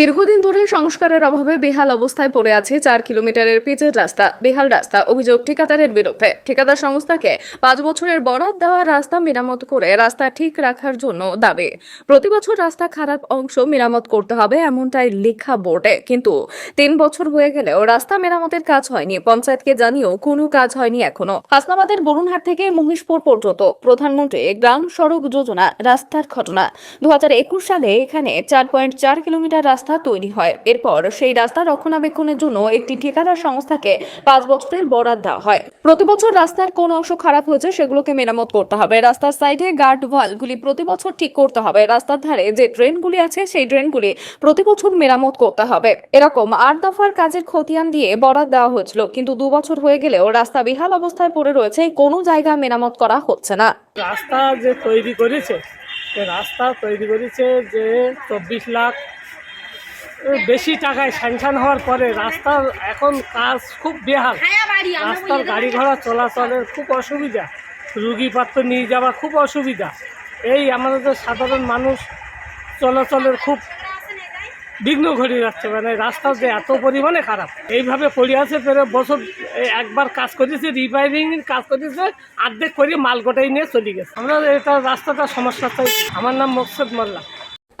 দীর্ঘদিন ধরে সংস্কারের অভাবে বেহাল অবস্থায় পড়ে আছে চার কিলোমিটারের পিচের রাস্তা, বেহাল রাস্তা, অভিযোগ ঠিকাদারের বিরুদ্ধে। ঠিকাদার সংস্থাকে পাঁচ বছরের বরাদ দেওয়া রাস্তা মেরামত করে রাস্তা ঠিক রাখার জন্য দাবি। প্রতি বছর রাস্তা খারাপ অংশ মেরামত করতে হবে এমনটাই লেখা বোর্ডে। কিন্তু তিন বছর হয়ে গেলেও রাস্তা মেরামতের কাজ হয়নি। পঞ্চায়েতকে জানিয়েও কোনো কাজ হয়নি এখনও। হাসনাবাদের বরুণহাট থেকে মহিষপুর পর্যন্ত প্রধানমন্ত্রী গ্রাম সড়ক যোজনা রাস্তার ঘটনা। দু হাজার একুশ সালে এখানে চার পয়েন্ট চার কিলোমিটার রাস্তা তৈরি হয়। এরপর সেই রাস্তা রক্ষণাবেক্ষণের জন্য একটি ঠিকাদার সংস্থাকে পাঁচ বছরের বরাদ দেওয়া হয়। প্রতি বছর রাস্তার কোন অংশ খারাপ হয়েছে সেগুলোকে মেরামত করতে হবে। রাস্তার সাইডে গার্ড ওয়ালগুলি প্রতি বছর ঠিক করতে হবে। রাস্তার ধারে যে ড্রেনগুলি আছে সেই ড্রেনগুলি প্রতি বছর মেরামত করতে হবে। এরকম আট দফার কাজের খতিয়ান দিয়ে বরাদ দেওয়া হয়েছিল, কিন্তু দু বছর হয়ে গেলেও রাস্তা বিহাল অবস্থায় পড়ে রয়েছে, কোনো জায়গা মেরামত করা হচ্ছে না। রাস্তা যে তৈরি করেছে রাস্তা তৈরি করেছে যে চব্বিশ লাখ বেশি টাকায় স্যাংশন হওয়ার পরে রাস্তার এখন কাজ খুব বেহাল। রাস্তার গাড়ি ঘোড়া চলাচলের খুব অসুবিধা রুগীপাত্র নিয়ে যাওয়া খুব অসুবিধা। এই আমাদের সাধারণ মানুষ চলাচলের খুব বিঘ্ন ঘটে যাচ্ছে মানে রাস্তা যে এত পরিমাণে খারাপ। এইভাবে পড়ে আছে ফেরে বছর একবার কাজ করেছে রিপেয়ারিং কাজ করেছে অর্ধেক করে মাল গোটাই নিয়ে চলে গেছে। আমরা এটা রাস্তাটা সমস্যা চাই। আমার নাম মকসুদ মোল্লা।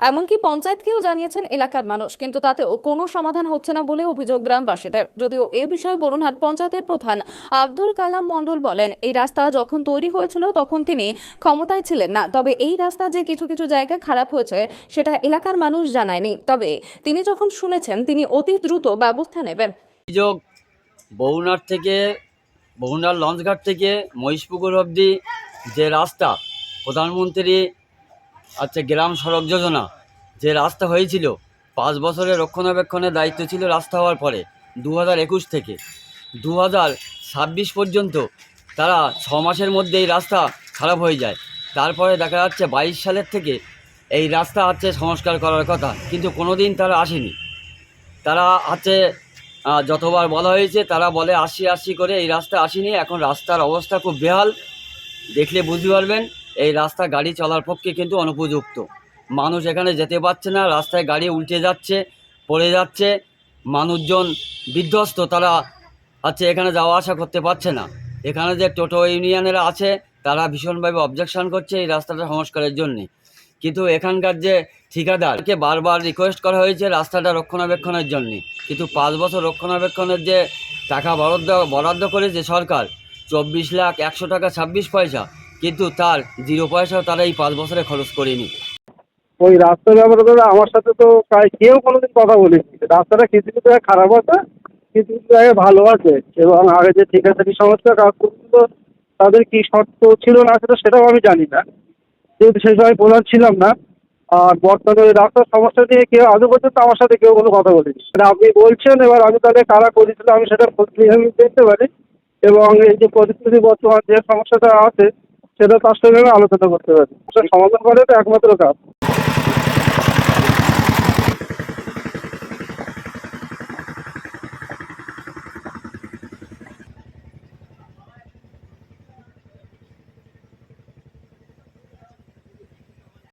এমনকি পঞ্চায়েতকেও জানিয়েছেন এলাকার মানুষ, কিন্তু তাতেও কোনো সমাধান হচ্ছে না বলে অভিযোগ গ্রামবাসীদের। যদিও এ বিষয়ে বরুণহাট পঞ্চায়েতের প্রধান আব্দুল কালাম মণ্ডল বলেন, এই রাস্তা যখন তৈরি হয়েছিল তখন তিনি ক্ষমতায় ছিলেন না। তবে এই রাস্তা যে কিছু কিছু জায়গায় খারাপ হয়েছে, সেটা এলাকার মানুষ জানায়নি। তবে তিনি যখন শুনেছেন, তিনি অতি দ্রুত ব্যবস্থা নেবেন। অভিযোগ বহুনার থেকে বহুনার লঞ্চঘাট থেকে মহিষপুকুর অবধি যে রাস্তা প্রধানমন্ত্রী আচ্ছা গ্রাম সড়ক যোজনা। যে রাস্তা হয়েছিল পাঁচ বছরের রক্ষণাবেক্ষণের দায়িত্ব ছিল রাস্তা হওয়ার পরে দু হাজার একুশ থেকে। দু হাজার ছাব্বিশ পর্যন্ত তারা ছ মাসের মধ্যে এই রাস্তা খারাপ হয়ে যায়। তারপরে দেখা যাচ্ছে বাইশ সালের থেকে এই রাস্তা হচ্ছে সংস্কার করার কথা কিন্তু কোনো দিন তারা আসেনি। তারা আহ, যতবার বলা হয়েছে তারা বলে আশি আশি করে এই রাস্তা আসেনি। এখন রাস্তার অবস্থা খুব বেহাল। দেখলে বুঝতে পারবেন এই রাস্তা গাড়ি চলার পক্ষে কিন্তু অনুপযুক্ত। মানুষ এখানে যেতে পারছে না, রাস্তায় গাড়ি উল্টে যাচ্ছে, পড়ে যাচ্ছে। মানুষজন বিধ্বস্ত, তারা হচ্ছে এখানে যাওয়া আসা করতে পারছে না। এখানে যে টোটো ইউনিয়নেরা আছে, তারা ভীষণভাবে অবজেকশন করছে এই রাস্তাটা সংস্কারের জন্যে। কিন্তু এখানকার যে ঠিকাদারকে বারবার রিকোয়েস্ট করা হয়েছে রাস্তাটা রক্ষণাবেক্ষণের জন্য। কিন্তু পাঁচ বছর রক্ষণাবেক্ষণের যে টাকা বরাদ্দ বরাদ্দ করেছে সরকার, চব্বিশ লাখ একশো টাকা ছাব্বিশ পয়সা কিন্তু তার জিরো পয়সাও তারা এই পাঁচ বছরে খরচ করেনি। ওই রাস্তার ব্যাপারে তো আমার সাথে তো প্রায় কেউ কোনোদিন কথা বলেনি। রাস্তাটা কিছু কিছু জায়গায় খারাপ আছে, কিছু কিছু জায়গায় ভালো আছে। এবং আগে যে ঠিকাদারি সংস্থা কাজ করছিল তাদের কি শর্ত ছিল না সেটা সেটাও আমি জানি না। যেহেতু সেই সময় প্রধান ছিলাম না, আর বর্তমানে ওই রাস্তার সমস্যা নিয়ে কেউ আজও পর্যন্ত আমার সাথে কেউ কোনো কথা বলেনি। মানে আপনি বলছেন, এবার আমি তাহলে কারা করেছিল, আমি সেটা আমি দেখতে পারি। এবং এই যে পরিস্থিতি বর্তমান যে সমস্যাটা আছে সেটা সঙ্গে আলোচনা করতে পারি। সমাধান করে তো একমাত্র কাজ।